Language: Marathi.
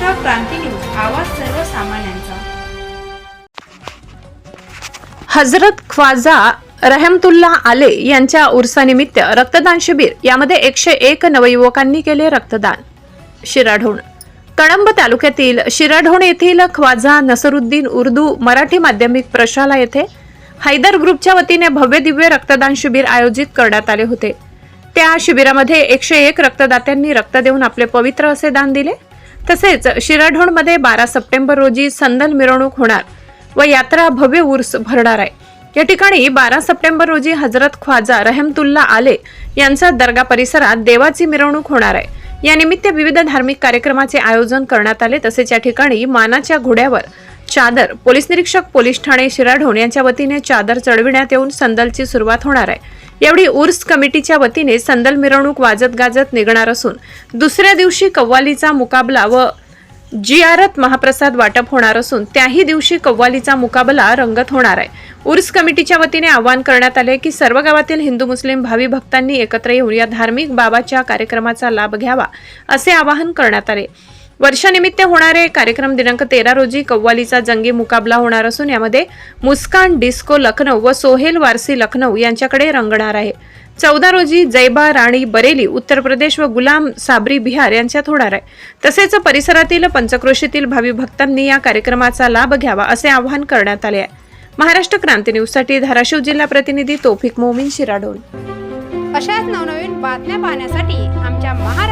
क्रांती न्यूज आवाज सर्वसामान्यांचा. हजरत ख्वाजा रहमतुल्ला आले यांच्या उर्सानिमित्त रक्तदान शिबिर यामध्ये एकशे एक नवयुवकांनी केले रक्तदान. शिराढोण कळंब तालुक्यातील शिराढोण येथील ख्वाजा नसरुद्दीन उर्दू मराठी माध्यमिक प्रशाला येथे हैदर ग्रुपच्या वतीने भव्य दिव्य रक्तदान शिबिर आयोजित करण्यात आले होते. त्या शिबिरामध्ये एकशे एक रक्तदात्यांनी रक्त देऊन आपले पवित्र असे दान दिले. तसेच शिराढोणमध्ये बारा सप्टेंबर रोजी संदल मिरवणूक होणार व यात्रा भव्य उर्स भरणार आहे. या ठिकाणी बारा सप्टेंबर रोजी हजरत ख्वाजा रहमतुल्ला आले यांचा दर्गा परिसरात देवाची मिरवणूक होणार आहे. या निमित्त विविध धार्मिक कार्यक्रमाचे आयोजन करण्यात आले तसेच या ठिकाणी मानाच्या घोड्यावर चादर पोलीस निरीक्षक पोलीस ठाणे शिराढोण यांच्या वतीने चादर चढविण्यात येऊन संदलची सुरुवात होणार आहे. यावेळी उर्स कमिटीच्या वतीने संदल मिरवणूक वाजत गाजत निघणार असून दुसऱ्या दिवशी कव्वालीचा मुकाबला व जियारत महाप्रसाद वाटप होणार असून त्याही दिवशी कव्वालीचा मुकाबला रंगत होणार आहे. उर्स कमिटीच्या वतीने आवाहन करण्यात आले की सर्व गावातील हिंदू मुस्लिम भावी भक्तांनी एकत्र येऊन या धार्मिक बाबाच्या कार्यक्रमाचा लाभ घ्यावा असे आवाहन करण्यात आले. वर्षानिमित्त होणारे कार्यक्रम दिनांक तेरा रोजी कव्वालीचा जंगी मुकाबला होणार असून यामध्ये मुस्कान डिस्को लखनौ व सोहेल वारसी लखनौ यांच्याकडे रंगणार आहे. चौदा रोजी जैबा राणी बरेली उत्तर प्रदेश व गुलाम साबरी बिहार यांच्यात होणार आहे. तसेच परिसरातील पंचक्रोशीतील भावी भक्तांनी या कार्यक्रमाचा लाभ घ्यावा असे आवाहन करण्यात आले आहे. महाराष्ट्र क्रांती न्यूजसाठी धाराशिव जिल्हा प्रतिनिधी तोफिक मोमीन शिराडोल. अशाच नवनवीन बातम्या पाहण्यासाठी आमच्या महाराष्ट्र